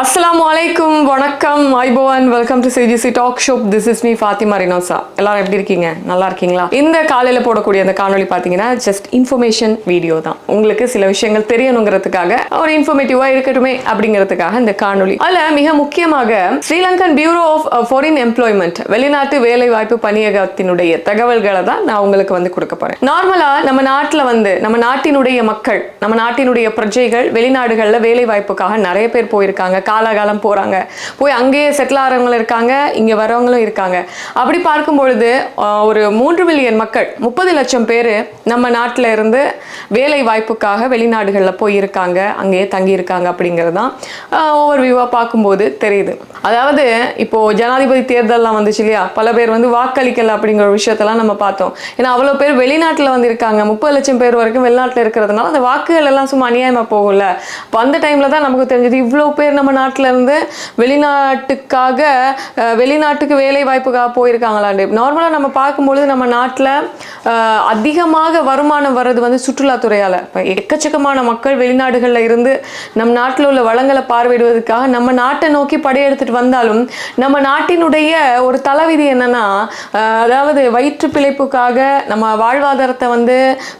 அஸ்ஸலாமு அலைக்கும் வணக்கம் ஐபோவன் welcome to CGC talk shop this is me Fathima Rinosa எல்லாரும் எப்படி இருக்கீங்க? நல்லா இருக்கீங்களா? இந்த காலையில் போடக்கூடிய அந்த காணொளி பார்த்தீங்கன்னா ஜஸ்ட் இன்ஃபர்மேஷன் வீடியோ தான். உங்களுக்கு சில விஷயங்கள் தெரியணுங்கிறதுக்காக ஒரு இன்ஃபர்மேட்டிவாக இருக்கட்டுமே அப்படிங்கிறதுக்காக இந்த காணொளி. அதில் மிக முக்கியமாக Sri Lankan bureau of foreign employment வெளிநாட்டு வேலை வாய்ப்பு பணியகத்தினுடைய தகவல்களை தான் நான் உங்களுக்கு வந்து கொடுக்க போறேன். நார்மலாக நம்ம நாட்டில் வந்து நம்ம நாட்டினுடைய மக்கள் நம்ம நாட்டினுடைய பிரஜைகள் வெளிநாடுகளில் வேலை வாய்ப்புக்காக நிறைய பேர் போயிருக்காங்க. காலாகாலம் போறாங்க. போய் அங்கேயே செட்டில் ஆகிறவங்களும் இருக்காங்க இங்க வரவங்களும் இருக்காங்க. அப்படி பார்க்கும் பொழுது ஒரு மூன்று மில்லியன் மக்கள் முப்பது லட்சம் பேர் நம்ம நாட்டில் இருந்து வேலை வாய்ப்புக்காக வெளிநாடுகளில் போய் இருக்காங்க அங்கேயே தங்கி இருக்காங்க அப்படிங்கிறது தான் ஓவர் வியூவாக பார்க்கும்போது தெரியுது. அதாவது இப்போ ஜனாதிபதி தேர்தலெலாம் வந்துச்சு இல்லையா? பல பேர் வந்து வாக்களிக்கல அப்படிங்கிற ஒரு விஷயத்தெல்லாம் நம்ம பார்த்தோம். ஏன்னா அவ்வளோ பேர் வெளிநாட்டில் வந்து இருக்காங்க முப்பது லட்சம் பேர் வரைக்கும் வெளிநாட்டில் இருக்கிறதுனால அந்த வாக்குகள் எல்லாம் சும்மா அநியாயமாக போகும்ல. அப்போ அந்த டைமில் தான் நமக்கு தெரிஞ்சது இவ்வளோ பேர் நம்ம நாட்டிலேருந்து வெளிநாட்டுக்காக வெளிநாட்டுக்கு வேலை வாய்ப்புக்காக போயிருக்காங்களாண்டு. நார்மலாக நம்ம பார்க்கும்பொழுது நம்ம நாட்டில் அதிகமாக வருமானம் வர்றது வந்து சுற்றுலாத்துறையால். இப்போ எக்கச்சக்கமான மக்கள் வெளிநாடுகளில் இருந்து நம் நாட்டில் உள்ள வளங்களை பார்வையிடுவதற்காக நம்ம நாட்டை நோக்கி படையெடுத்துட்டு வந்தாலும் நம்ம நாட்டினுடைய ஒரு தலைவிதி என்னன்னா அதாவது வயிற்று பிழைப்புக்காக நம்ம வாழ்வாதாரத்தை வந்து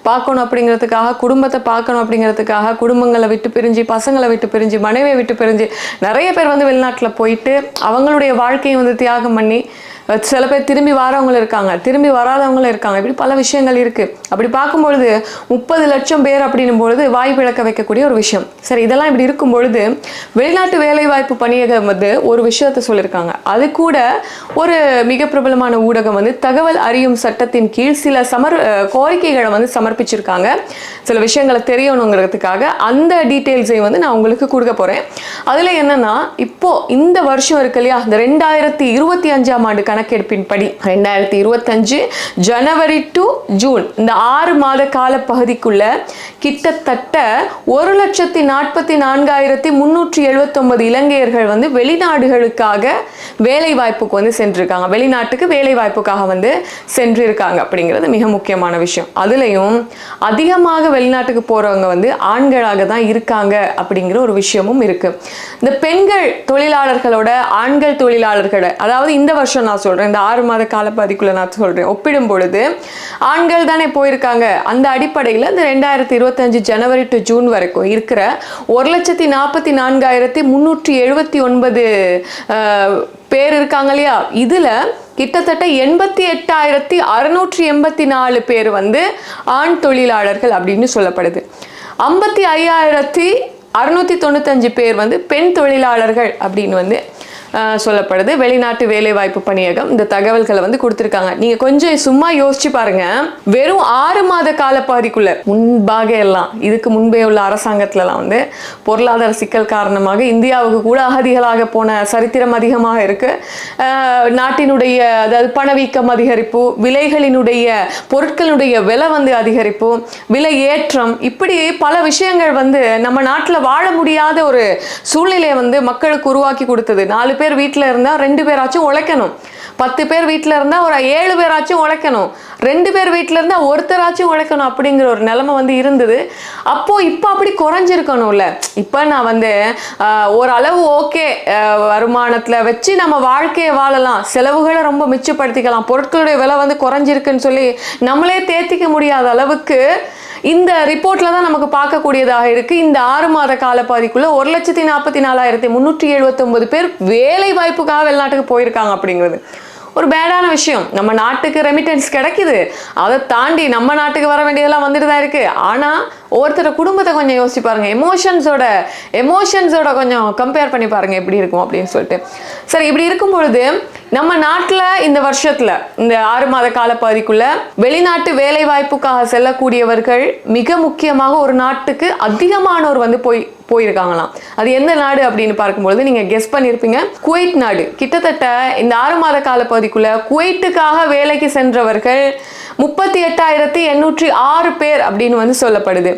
பார்க்கணும் அப்படிங்கிறதுக்காக குடும்பத்தை பார்க்கணும் அப்படிங்கிறதுக்காக குடும்பங்களை விட்டு பிரிஞ்சு பசங்களை விட்டு பிரிஞ்சு மனைவியை விட்டு பிரிஞ்சு நிறைய பேர் வந்து வெளிநாட்டில் போயிட்டு அவங்களுடைய வாழ்க்கையை வந்து தியாகம் பண்ணி சில பேர் திரும்பி வரவங்களும் இருக்காங்க. திரும்பி வராதவங்களும் இருக்காங்க. இப்படி பல விஷயங்கள் இருக்குது அப்படி பார்க்கும்பொழுது முப்பது லட்சம் பேர் அப்படின்னும் பொழுது வாய் பிளக்க வைக்கக்கூடிய ஒரு விஷயம். சரி இதெல்லாம் இப்படி இருக்கும் பொழுது வெளிநாட்டு வேலைவாய்ப்பு பணியகம் வந்து ஒரு விஷயத்தை சொல்லியிருக்காங்க. அது கூட ஒரு மிக பிரபலமான ஊடகம் வந்து தகவல் அறியும் சட்டத்தின் கீழ் சில சமர் கோரிக்கைகளை வந்து சமர்ப்பிச்சிருக்காங்க. சில விஷயங்களை தெரியணுங்கிறதுக்காக அந்த டீட்டெயில்ஸை வந்து நான் உங்களுக்கு கொடுக்க போகிறேன் அதில் என்னென்னா இப்போது இந்த வருஷம் இருக்கு இல்லையா? இந்த ரெண்டாயிரத்தி இருபத்தி அஞ்சாம் ஆண்டு கணக்கெடுப்பின்படி ரெண்டாயிரத்தி இருபத்தஞ்சு ஜனவரி டு ஜூன் இந்த ஆறு மாத கால பகுதிக்குள்ள கிட்டத்தட்ட ஒரு லட்சத்தி நாற்பத்தி நான்காயிரத்தி முன்னூற்றி எழுபத்தொன்பது இலங்கையர்கள் வந்து வெளிநாடுகளுக்காக வேலை வாய்ப்புக்கு வந்து சென்றிருக்காங்க. வெளிநாட்டுக்கு வேலை வாய்ப்புக்காக வந்து சென்றிருக்காங்க அப்படிங்கிறது மிக முக்கியமான விஷயம். அதுலேயும் அதிகமாக வெளிநாட்டுக்கு போகிறவங்க வந்து ஆண்களாக தான் இருக்காங்க அப்படிங்கிற ஒரு விஷயமும் இருக்குது இந்த பெண்கள் தொழிலாளர்களோட ஆண்கள் தொழிலாளர்களை அதாவது இந்த வருஷம் நான் சொல்றேன். இந்த ஆறு மாத காலப்பகுதிக்குள்ள நான் சொல்றேன். ஒப்பிடும் பொழுது ஆண்கள் தானே போயிருக்காங்க. அந்த அடிப்படையில் இந்த ரெண்டாயிரத்தி இருபத்தஞ்சு ஜனவரி டு ஜூன் வரைக்கும் இருக்கிற ஒரு லட்சத்தி நாற்பத்தி நான்காயிரத்தி முன்னூற்றி எழுபத்தி ஒன்பது பேர் இருக்காங்க இல்லையா? இதுல கிட்டத்தட்ட எண்பத்தி எட்டாயிரத்தி அறுநூற்றி எண்பத்தி நாலு பேர் வந்து ஆண் தொழிலாளர்கள் அப்படின்னு சொல்லப்படுது. ஐம்பத்தி ஐயாயிரத்தி அறுநூத்தி தொண்ணூத்தஞ்சு பேர் வந்து பெண் தொழிலாளர்கள் அப்படின்னு வந்து சொல்லப்படுது. வெளிநாட்டு வேலைவாய்ப்பு பணியகம் இந்த தகவல்களை வந்து கொடுத்துருக்காங்க. நீங்க கொஞ்சம் சும்மா யோசிச்சு பாருங்க. வெறும் ஆறு மாத காலப்பகுதிக்குள்ள முன்பாக எல்லாம் இதுக்கு முன்பே உள்ள அரசாங்கத்துலலாம் வந்து பொருளாதார சிக்கல் காரணமாக இந்தியாவுக்கு கூட அகதிகளாக போன சரித்திரம் அதிகமாக இருக்கு. நாட்டினுடைய அதாவது பணவீக்கம் அதிகரிப்பு விலைகளினுடைய பொருட்களினுடைய விலை வந்து அதிகரிப்பு விலை ஏற்றம் இப்படி பல விஷயங்கள் வந்து நம்ம நாட்டில் வாழ முடியாத ஒரு சூழ்நிலையை வந்து மக்களுக்கு உருவாக்கி கொடுத்தது. நாலு பேர் வீட்டில் இருந்தால் ரெண்டு பேராச்சும் உழைக்கணும். பத்து பேர் வீட்டில் இருந்தால் ஒரு ஏழு பேராச்சும் உழைக்கணும். ரெண்டு பேர் வீட்டில் இருந்தால் ஒருத்தராச்சும் உழைக்கணும் அப்படிங்கிற ஒரு நிலைமை வந்து இருந்தது. அப்போ இப்போ அப்படி குறைஞ்சிருக்கணும்ல. இப்போ நான் வந்து ஒரு ஓரளவு ஓகே வருமானத்தில் வச்சு நம்ம வாழ்க்கையை வாழலாம். செலவுகளை ரொம்ப மிச்சப்படுத்திக்கலாம். பொருட்களுடைய விலை வந்து குறைஞ்சிருக்குன்னு சொல்லி நம்மளே தேத்திக்க முடியாத அளவுக்கு இந்த ரிப்போர்ட்டில் தான் நமக்கு பார்க்கக்கூடியதாக இருக்குது இந்த ஆறு மாத காலப்பாதிக்குள்ளே ஒரு லட்சத்தி நாற்பத்தி நாலாயிரத்தி முன்னூற்றி எழுபத்தொம்பது பேர் வேலை வாய்ப்புக்காக வெளிநாட்டுக்கு போயிருக்காங்க அப்படிங்கிறது. ஒரு பேடான விஷயம். நம்ம நாட்டுக்கு ரெமிட்டன்ஸ் கிடைக்குது. அதை தாண்டி நம்ம நாட்டுக்கு வர வேண்டியதெல்லாம் வந்துட்டு தான் இருக்குது ஆனால் ஒவ்வொருத்தர குடும்பத்தை கொஞ்சம் யோசிச்சு பாருங்கள் எமோஷன்ஸோட எமோஷன்ஸோட கொஞ்சம் கம்பேர் பண்ணி பாருங்கள் எப்படி இருக்கும் அப்படின்னு சொல்லிட்டு. சரி இப்படி இருக்கும் பொழுது நம்ம நாட்டில் இந்த வருஷத்தில் இந்த ஆறு மாத காலப்பகுதிக்குள்ள வெளிநாட்டு வேலை வாய்ப்புக்காக செல்லக்கூடியவர்கள் மிக முக்கியமாக ஒரு நாட்டுக்கு அதிகமானோர் வந்து போய் போயிருக்காங்களாம். அது எந்த நாடு அப்படின்னு பார்க்கும்பொழுது நீங்கள் கெஸ் பண்ணியிருப்பீங்க குவைட் நாடு. கிட்டத்தட்ட இந்த ஆறு மாத காலப்பகுதிக்குள்ள குவைட்டுக்காக வேலைக்கு சென்றவர்கள் முப்பத்தி எட்டாயிரத்தி எண்ணூற்றி ஆறு பேர் அப்படின்னு வந்து சொல்லப்படுது.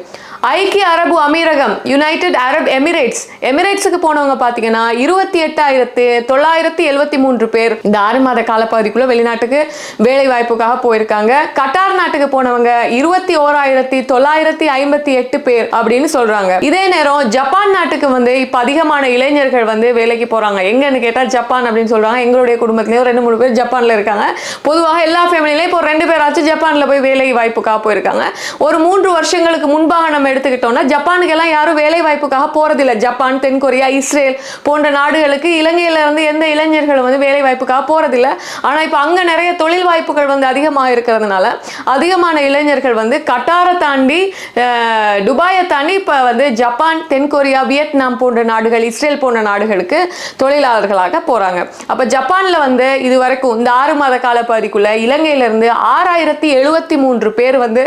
ஐக்கிய அரபு அமீரகம் யுனைடெட் அரப் எமிரேட்ஸ் எமிரேட்ஸுக்கு போனவங்க பார்த்தீங்கன்னா இருபத்தி எட்டாயிரத்து தொள்ளாயிரத்தி எழுபத்தி மூன்று பேர் இந்த ஆறு மாத காலப்பகுதிக்குள்ள வெளிநாட்டுக்கு வேலை வாய்ப்புக்காக போயிருக்காங்க. கட்டார் நாட்டுக்கு போனவங்க இருபத்தி ஓராயிரத்தி தொள்ளாயிரத்தி ஐம்பத்தி எட்டு பேர் அப்படின்னு சொல்றாங்க. இதே நேரம் ஜப்பான் நாட்டுக்கு வந்து இப்போ அதிகமான இளைஞர்கள் வந்து வேலைக்கு போறாங்க. எங்கன்னு கேட்டால் ஜப்பான் அப்படின்னு சொல்றாங்க. எங்களுடைய குடும்பத்திலயும் ரெண்டு மூணு பேர் ஜப்பான்ல இருக்காங்க. பொதுவாக எல்லா ஃபேமிலியிலையும் இப்போ ரெண்டு பேராச்சும் ஜப்பான்ல போய் வேலை வாய்ப்புக்காக போயிருக்காங்க. ஒரு மூன்று வருஷங்களுக்கு முன்பாக நம்ம எடுத்துக்கிட்டோம்னா ஜப்பானுக்கு எல்லாம் யாரும் வேலை வாய்ப்புக்காக போறதில்ல. ஜப்பான் தென்கொரியா இஸ்ரேல் போன்ற நாடுகளுக்கு இலங்கையில இருந்து எந்த இளைஞர்களும் வந்து வேலை வாய்ப்புக்காக போறதில்ல. ஆனா இப்போ அங்க நிறைய தொழில் வாய்ப்புகள் வந்து அதிகமாக இருக்கிறதுனால அதிகமான இளைஞர்கள் வந்து கட்டாரை தாண்டி துபாயை தாண்டி இப்போ வந்து ஜப்பான் தென்கொரியா வியட்நாம் போன்ற நாடுகள் இஸ்ரேல் போன்ற நாடுகளுக்கு தொழிலாளர்களாக போறாங்க. அப்ப ஜப்பான்ல வந்து இது வரைக்கும் இந்த ஆறு மாத கால பகுதிக்குள்ள இலங்கையிலிருந்து ஆறாயிரத்தி எழுபத்தி மூன்று பேர் வந்து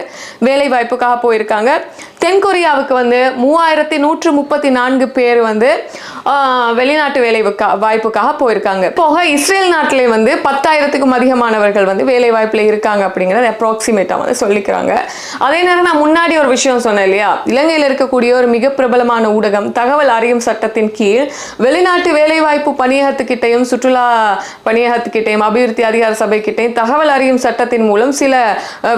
வேலை வாய்ப்புக்காக போயிருக்காங்க. தென்கொரியாவுக்கு வந்து மூவாயிரத்தி நூற்று முப்பத்தி நான்கு பேர் வந்து வெளிநாட்டு வேலை வாய்ப்புக்காக போயிருக்காங்க. போக இஸ்ரேல் நாட்டிலே வந்து பத்தாயிரத்துக்கும் அதிகமானவர்கள் வந்து வேலை வாய்ப்பில் இருக்காங்க அப்படிங்கிறத அப்ராக்சிமேட்டாக வந்து சொல்லிக்கிறாங்க. அதே நேரம் நான் முன்னாடி ஒரு விஷயம் சொன்னேன் இல்லையா? இலங்கையில் இருக்கக்கூடிய ஒரு மிக பிரபலமான ஊடகம் தகவல் அறியும் சட்டத்தின் கீழ் வெளிநாட்டு வேலைவாய்ப்பு பணியகத்துக்கிட்டையும் சுற்றுலா பணியகத்துக்கிட்டையும் அபிவிருத்தி அதிகார சபைக்கிட்டையும் தகவல் அறியும் சட்டத்தின் மூலம் சில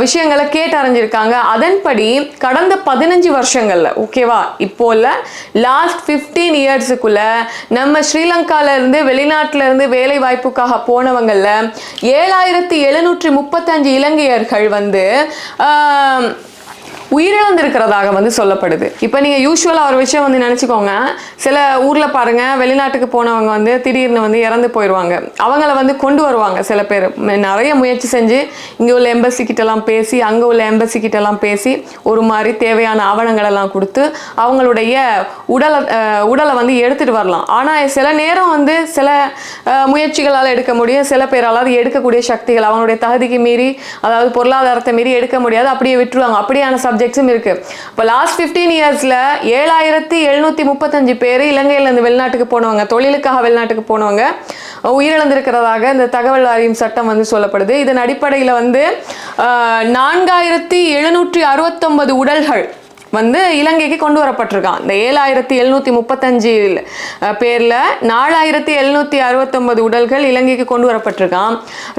விஷயங்களை கேட்டறிஞ்சிருக்காங்க. அதன்படி கடந்த பதினஞ்சு வருஷங்கள்ல ஓகேவா இப்போ இல்லை லாஸ்ட் ஃபிஃப்டீன் இயர்ஸுக்குள்ள நம்ம ஸ்ரீலங்கால இருந்து இருந்து வேலை வாய்ப்புக்காக போனவங்களில் ஏழாயிரத்தி எழுநூற்றி முப்பத்தஞ்சு இலங்கையர்கள் வந்து ஆஹ், உயிரிழந்திருக்கிறதாக வந்து சொல்லப்படுது. இப்போ நீங்கள் யூஸ்வலாக ஒரு விஷயம் வந்து நினச்சிக்கோங்க. சில ஊரில் பாருங்க வெளிநாட்டுக்கு போனவங்க வந்து திடீர்னு வந்து இறந்து போயிடுவாங்க அவங்கள வந்து கொண்டு வருவாங்க சில பேர். நிறைய முயற்சி செஞ்சு இங்கே உள்ள எம்பசி கிட்டலாம் பேசி அங்கே உள்ள எம்பசி கிட்டலாம் பேசி ஒரு மாதிரி தேவையான ஆவணங்களெல்லாம் கொடுத்து அவங்களுடைய உடலை உடலை வந்து எடுத்துட்டு வரலாம். ஆனால் சில நேரம் வந்து சில முயற்சிகளால் எடுக்க முடியும். சில பேரால் அது எடுக்கக்கூடிய சக்திகள் அவங்களுடைய தகுதிக்கு மீறி அதாவது பொருளாதாரத்தை மீறி எடுக்க முடியாது. அப்படியே விட்டுருவாங்க. அப்படியான சப்ஜெக்ட்ஸும் இருக்குது இப்போ லாஸ்ட் ஃபிஃப்டீன் இயர்ஸில் ஏழாயிரத்தி எழுநூற்றி முப்பத்தஞ்சு பேர் இலங்கையிலேருந்து வெளிநாட்டுக்கு போனவங்க தொழிலுக்காக வெளிநாட்டுக்கு போனவங்க உயிரிழந்திருக்கிறதாக இந்த தகவல் அறியும் சட்டம் வந்து சொல்லப்படுது. இதன் அடிப்படையில் வந்து நான்காயிரத்தி எழுநூற்றி அறுபத்தொன்பது உடல்கள் வந்து இலங்கைக்கு கொண்டு வரப்பட்டிருக்கான். இந்த ஏழாயிரத்தி எழுநூத்தி முப்பத்தஞ்சு பேர்ல நாலாயிரத்தி எழுநூத்தி அறுபத்தொன்பது உடல்கள் இலங்கைக்கு கொண்டு வரப்பட்டிருக்கான்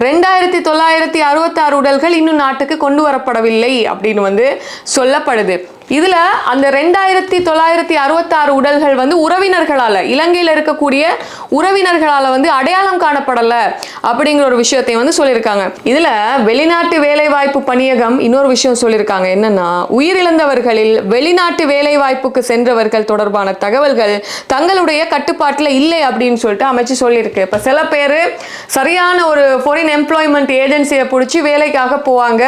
ரெண்டாயிரத்தி தொள்ளாயிரத்தி அறுபத்தாறு உடல்கள் இன்னும் நாட்டுக்கு கொண்டு வரப்படவில்லை அப்படின்னு வந்து சொல்லப்படுது. இதில் அந்த ரெண்டாயிரத்தி தொள்ளாயிரத்தி அறுபத்தாறு உடல்கள் வந்து உறவினர்களால் இலங்கையில் இருக்கக்கூடிய உறவினர்களால் வந்து அடையாளம் காணப்படலை அப்படிங்கிற ஒரு விஷயத்தை வந்து சொல்லியிருக்காங்க. இதில் வெளிநாட்டு வேலைவாய்ப்பு பணியகம் இன்னொரு விஷயம் சொல்லியிருக்காங்க. என்னன்னா உயிரிழந்தவர்களில் வெளிநாட்டு வேலைவாய்ப்புக்கு சென்றவர்கள் தொடர்பான தகவல்கள் தங்களுடைய கட்டுப்பாட்டில் இல்லை அப்படின்னு சொல்லிட்டு அமைச்சு சொல்லியிருக்கு. இப்போ சில பேர் சரியான ஒரு ஃபாரின் எம்ப்ளாய்மெண்ட் ஏஜென்சியை பிடிச்சி வேலைக்காக போவாங்க.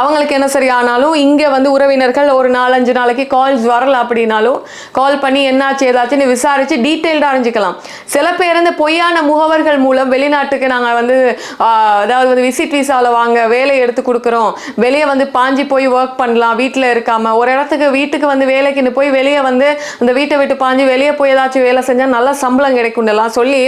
அவங்களுக்கு என்ன சரியானாலும் இங்கே வந்து உறவினர்கள் ஒரு நாலஞ்சு நாளைக்கு கால்ஸ் வரல அப்படின்னாலும் கால் பண்ணி என்னாச்சு ஏதாச்சுன்னு விசாரித்து டீட்டெயில்டாக அறிஞ்சிக்கலாம். சில பேர் இந்த பொய்யான முகவர்கள் மூலம் வெளிநாட்டுக்கு நாங்கள் வந்து அதாவது வந்து விசிட் விசாவில் வாங்க வேலை எடுத்து கொடுக்குறோம். வெளியே வந்து பாஞ்சி போய் ஒர்க் பண்ணலாம் வீட்டில் இருக்காம. ஒரு இடத்துக்கு வீட்டுக்கு வந்து வேலைக்குன்னு போய் வெளியே வந்து அந்த வீட்டை விட்டு பாஞ்சு வெளியே போய் ஏதாச்சும் வேலை செஞ்சால் நல்ல சம்பளம் கிடைக்கும்லாம் சொல்லி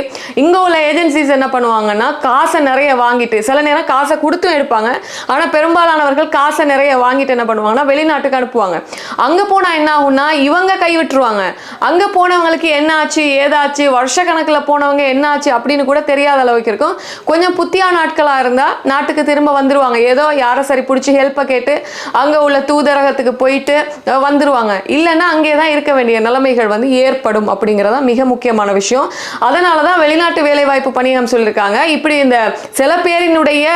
இங்கே உள்ள ஏஜென்சிஸ் என்ன பண்ணுவாங்கன்னா காசை நிறைய வாங்கிட்டு சில நேரம் காசை கொடுத்தும் எடுப்பாங்க. ஆனால் பெரும்பாலானவர்கள் காசை நிறைய வாங்கிட்டு என்ன பண்ணுவாங்கன்னா வெளிநாட்டுக்கு அனுப்புவாங்க. அங்கே போனால் என்ன ஆகும்னா இவங்க கை விட்டுருவாங்க அங்கே போனவங்களுக்கு என்ன ஆச்சு ஏதாச்சு வருஷக்கணக்கில் போனவங்க என்ன ஆச்சு அப்படின்னு கூட தெரியாத அளவுக்கு இருக்கும். கொஞ்சம் புத்தியா நாட்களாக இருந்தால் நாட்டுக்கு திரும்ப வந்துருவாங்க. ஏதோ யாரை சரி பிடிச்சி ஹெல்ப்பை கேட்டு அங்கே உள்ள தூதரகத்துக்கு போயிட்டு வந்துடுவாங்க வந்துருவாங்க. இல்லைன்னா அங்கே தான் இருக்க வேண்டிய நிலைமைகள் வந்து ஏற்படும் அப்படிங்கிறதா மிக முக்கியமான விஷயம். அதனால தான் வெளிநாட்டு வேலைவாய்ப்பு பணியகம் சொல்லியிருக்காங்க. இப்படி இந்த சில பேரினுடைய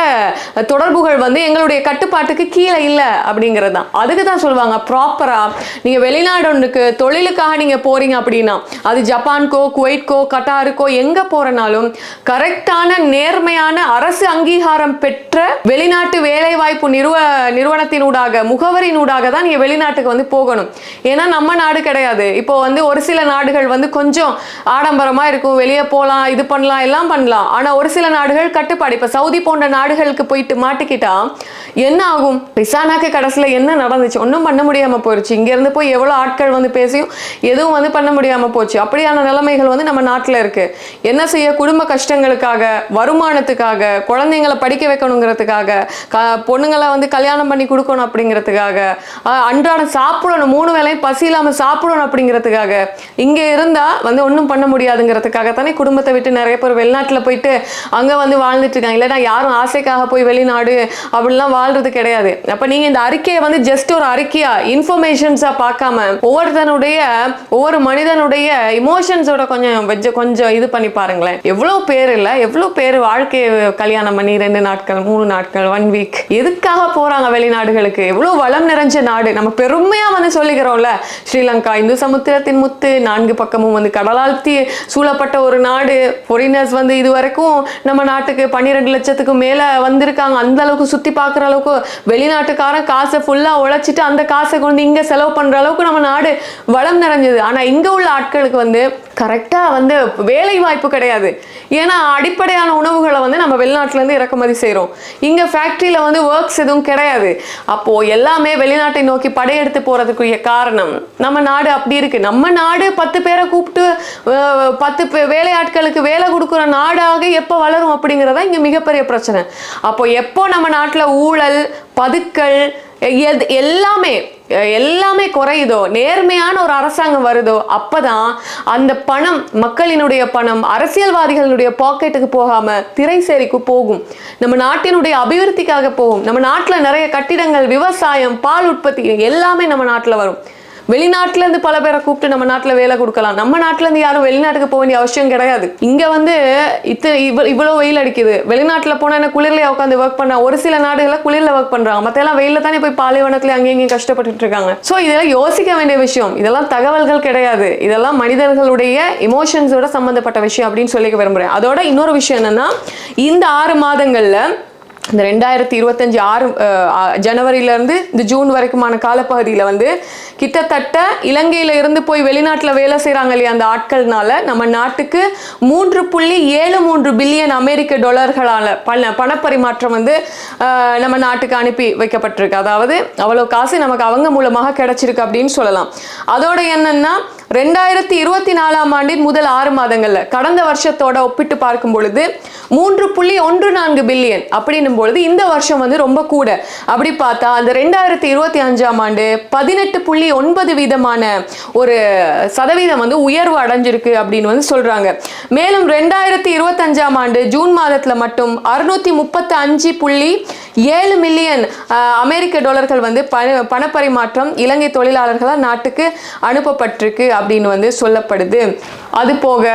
தொடர்புகள் வந்து எங்களுடைய கட்டுப்பாட்டுக்கு கீழே இல்லை அப்படிங்கிறது தான். அதுக்கு தான் சொல்லுவாங்க ப்ராப்பராக நீங்கள் வெளிநாடு ஒன்றுக்கு தொழிலுக்காக நீங்கள் போறீங்க அப்படின்னா அது ஜப்பான்கோ குவைட்கோ கட்டாருக்கோ எங்கே போறனாலும் கரெக்டான நேர்மையான அரசு அங்கீகாரம் பெற்ற வெளிநாட்டு வேலைவாய்ப்பு நிறுவ நிறுவனத்தினூடாக முகவரினூடாக தான் நீங்கள் வெளிநாட்டுக்கு வந்து போகணும். ஏன்னா நம்ம நாடு கிடையாது. இப்போ வந்து ஒரு சில நாடுகள் வந்து கொஞ்சம் ஆடம்பரமாக இருக்கும். வெளியே போகலாம் இது பண்ணலாம் எல்லாம் பண்ணலாம். ஆனால் ஒரு சில நாடுகள் கட்டுப்பாடு. இப்போ சவுதி போன்ற நாடுகளுக்கு போயிட்டு மாட்டிக்கிட்டா என்ன ஆகும்? ரிசானாக்கு கடைசியில் என்ன நடந்துச்சு? ஒன்றும் பண்ண முடியாமல் போயிடுச்சு இங்கேருந்து போய் எவ்வளோ ஆட்கள் வந்து பேசியும் எதுவும் வந்து பண்ண முடியாமல் போச்சு. அப்படியான நிலைமைகள் வந்து நம்ம நாட்டில் இருக்கு. என்ன செய்ய குடும்ப கஷ்டங்களுக்காக வருமானத்துக்காக குழந்தைங்களை படிக்க வைக்கணுங்கிறதுக்காக க பொண்ணுங்களை வந்து கல்யாணம் பண்ணி கொடுக்கணும் அப்படிங்கிறதுக்காக அன்றாடம் சாப்பிடணும் மூணு வேளையும் பசி இல்லாமல் சாப்பிடணும் அப்படிங்கிறதுக்காக இங்கே இருந்தால் வந்து ஒன்றும் பண்ண முடியாதுங்கிறதுக்காக தானே குடும்பத்தை விட்டு நிறைய பேர் வெளிநாட்டில் போயிட்டு அங்கே வந்து வாழ்ந்துட்டு இருக்காங்க. இல்லைன்னா யாரும் ஆசைக்காக போய் வெளிநாடு அப்படிலாம் வாழ்றது கிடையாது. அப்போ நீங்கள் இந்த அறிக்கையை வந்து ஜஸ்ட் ஒரு அறிக்கையாக இன்ஃபோ இன்ஃபர்மேஷன்ஸாக பார்க்காம ஒவ்வொருத்தனுடைய ஒவ்வொரு மனிதனுடைய இமோஷன்ஸோட கொஞ்சம் கொஞ்சம் இது பண்ணி பாருங்களேன். எவ்வளோ பேர் இல்லை எவ்வளோ பேர் வாழ்க்கையை கல்யாணம் பண்ணி ரெண்டு நாட்கள் மூணு நாட்கள் ஒன் வீக் எதுக்காக போறாங்க வெளிநாடுகளுக்கு? எவ்வளோ வளம் நிறைஞ்ச நாடு. நம்ம பெருமையா வந்து சொல்லிக்கிறோம்ல ஸ்ரீலங்கா இந்து சமுத்திரத்தின் முத்து நான்கு பக்கமும் வந்து கடலால் தீ சூழப்பட்ட ஒரு நாடு. ஃபாரினர்ஸ் வந்து இது வரைக்கும் நம்ம நாட்டுக்கு பன்னிரெண்டு லட்சத்துக்கு மேல வந்திருக்காங்க. அந்த அளவுக்கு சுத்தி பார்க்குற அளவுக்கு வெளிநாட்டுக்காரன் காசை ஃபுல்லா உழைச்சிட்டு அந்த காசை கொண்டு இங்கே செலவு பண்ணுற அளவுக்கு நம்ம நாடு வளம் நிறைஞ்சது. ஆனால் இங்கே உள்ள ஆட்களுக்கு வந்து கரெக்டாக வந்து வேலை வாய்ப்பு கிடையாது. ஏன்னா அடிப்படையான உணவுகளை வந்து நம்ம வெளிநாட்டிலேருந்து இறக்குமதி செய்கிறோம் இங்கே ஃபேக்ட்ரியில் வந்து ஒர்க்ஸ் எதுவும் கிடையாது. அப்போது எல்லாமே வெளிநாட்டை நோக்கி படையெடுத்து போகிறதுக்குரிய காரணம் நம்ம நாடு அப்படி இருக்குது நம்ம நாடு பத்து பேரை கூப்பிட்டு பத்து பே- வேலையாட்களுக்கு வேலை கொடுக்குற நாடாக எப்போ வளரும் அப்படிங்கிறதா இங்கே மிகப்பெரிய பிரச்சனை. அப்போ எப்போ நம்ம நாட்டில் ஊழல் பதுக்கல் எது எல்லாமே எல்லாமே குறையுதோ? நேர்மையான ஒரு அரசாங்கம் வருதோ? அப்பதான் அந்த பணம் மக்களினுடைய பணம் அரசியல்வாதிகளுடைய பாக்கெட்டுக்கு போகாம திரைசேரிக்கு போகும். நம்ம நாட்டினுடைய அபிவிருத்திக்காக போகும். நம்ம நாட்டில் நிறைய கட்டிடங்கள் விவசாயம் பால் உற்பத்தி எல்லாமே நம்ம நாட்டில் வரும். வெளிநாட்டிலேருந்து பல பேரை கூப்பிட்டு நம்ம நாட்டில் வேலை கொடுக்கலாம். நம்ம நாட்டிலேருந்து யாரும் வெளிநாட்டுக்கு போக வேண்டிய அவசியம் கிடையாது. இங்கே வந்து இத்தனை இவ்வளோ இவ்வளோ வெயில் அடிக்குது. வெளிநாட்டில் போனால் என்ன குளிர்லயே உட்காந்து ஒர்க் பண்ண? ஒரு சில நாடுகளில் குளிரில் ஒர்க் பண்ணுறாங்க மற்றெல்லாம் எல்லாம் தானே போய் பாலைவனத்தில் அங்கேயும் இங்கேயும் கஷ்டப்பட்டுட்டு இருக்காங்க. ஸோ இதெல்லாம் யோசிக்க வேண்டிய விஷயம். இதெல்லாம் தகவல்கள் கிடையாது. இதெல்லாம் மனிதர்களுடைய இமோஷன்ஸோட சம்மந்தப்பட்ட விஷயம் அப்படின்னு சொல்லிக்க விரும்புகிறேன் அதோட இன்னொரு விஷயம் என்னன்னா இந்த ஆறு மாதங்களில் இந்த ரெண்டாயிரத்தி இருபத்தஞ்சு ஆறு ஜனவரியிலேருந்து இந்த ஜூன் வரைக்குமான காலப்பகுதியில் வந்து கிட்டத்தட்ட இலங்கையில் இருந்து போய் வெளிநாட்டில் வேலை செய்கிறாங்க இல்லையா அந்த ஆட்கள்னால நம்ம நாட்டுக்கு மூன்று புள்ளி ஏழு மூன்று பில்லியன் அமெரிக்க டாலர்களால பண பணப்பரிமாற்றம் வந்து நம்ம நாட்டுக்கு அனுப்பி வைக்கப்பட்டிருக்கு. அதாவது அவ்வளோ காசு நமக்கு அவங்க மூலமாக கிடச்சிருக்கு அப்படின்னு சொல்லலாம். அதோட என்னன்னா ரெண்டாயிரத்தி இருபத்தி நாலாம் ஆண்டின் முதல் ஆறு மாதங்கள்ல கடந்த வருஷத்தோட ஒப்பிட்டு பார்க்கும் பொழுது மூன்று புள்ளி ஒன்று நான்கு பில்லியன் அப்படின்னும் பொழுது இந்த வருஷம் வந்து ரொம்ப கூட. அப்படி பார்த்தா அந்த ரெண்டாயிரத்தி இருபத்தி அஞ்சாம் ஆண்டு பதினெட்டு புள்ளி ஒன்பது வீதமான ஒரு சதவீதம் வந்து உயர்வு அடைஞ்சிருக்கு அப்படின்னு வந்து சொல்றாங்க. மேலும் ரெண்டாயிரத்தி இருபத்தஞ்சாம் ஆண்டு ஜூன் மாதத்துல மட்டும் அறுநூத்தி முப்பத்தி அஞ்சு புள்ளி ஏழு மில்லியன் அமெரிக்க டாலர்கள் வந்து பண பணப்பரிமாற்றம் இலங்கை தொழிலாளர்களால் நாட்டுக்கு அனுப்பப்பட்டிருக்கு அப்படின்னு வந்து சொல்லப்படுது. அது போக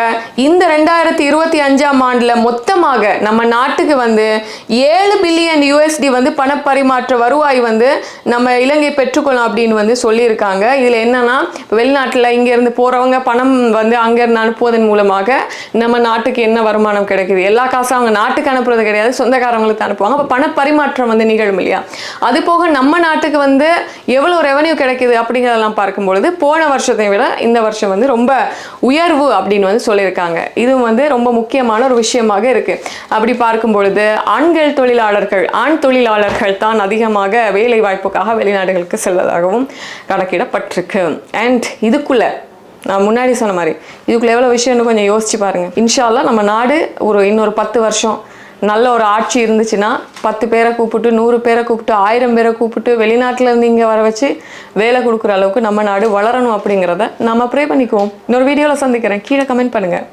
இந்த ரெண்டாயிரத்தி இருபத்தி அஞ்சாம் ஆண்டில் மொத்தமாக நம்ம நாட்டுக்கு வந்து ஏழு பில்லியன் யூஎஸ்டி வந்து பணப்பரிமாற்ற வருவாய் வந்து நம்ம இலங்கை பெற்றுக்கொள்ளும் அப்படின்னு வந்து சொல்லியிருக்காங்க. இதில் என்னன்னா வெளிநாட்டில் இங்கேருந்து போகிறவங்க பணம் வந்து அங்கேருந்து அனுப்புவதன் மூலமாக நம்ம நாட்டுக்கு என்ன வருமானம் கிடைக்குது? எல்லா காசும் அவங்க நாட்டுக்கு அனுப்புறது கிடையாது சொந்தக்காரங்களுக்கு அனுப்புவாங்க. அப்போ பணப்பரிமாற்றம் வந்து நிகழும் இல்லையா? அது போக நம்ம நாட்டுக்கு வந்து எவ்வளோ ரெவன்யூ கிடைக்குது அப்படிங்கிறதெல்லாம் பார்க்கும்பொழுது போன வருஷத்தை விட இந்த வருஷம் வந்து ரொம்ப உயர்வு அப்படின்னு வந்து சொல்லியிருக்காங்க. இது வந்து ரொம்ப முக்கியமான ஒரு விஷயமாக இருக்கு. அப்படி பார்க்கும் பொழுது ஆண்கள் தொழிலாளர்கள் ஆண் தொழிலாளர்கள் தான் அதிகமாக வேலை வாய்ப்புக்காக வெளிநாடுகளுக்கு செல்வதாகவும் கணக்கிடப்பட்டிருக்கு. அண்ட் இதுக்குள்ள நான் முன்னாடி சொன்ன மாதிரி இதுக்குள்ள எவ்வளோ விஷயம்னு கொஞ்சம் யோசிச்சு பாருங்க. இன்ஷால்லாம் நம்ம நாடு ஒரு இன்னொரு பத்து வருஷம் நல்ல ஒரு ஆட்சி இருந்துச்சுன்னா பத்து பேரை கூப்பிட்டு நூறு பேரை கூப்பிட்டு ஆயிரம் பேரை கூப்பிட்டு வெளிநாட்டிலேருந்து இங்கே வர வச்சு வேலை கொடுக்குற அளவுக்கு நம்ம நாடு வளரணும் அப்படிங்கிறத நம்ம ப்ரே பண்ணிக்குவோம். இன்னொரு வீடியோவில் சந்திக்கிறேன். கீழே கமெண்ட் பண்ணுங்கள்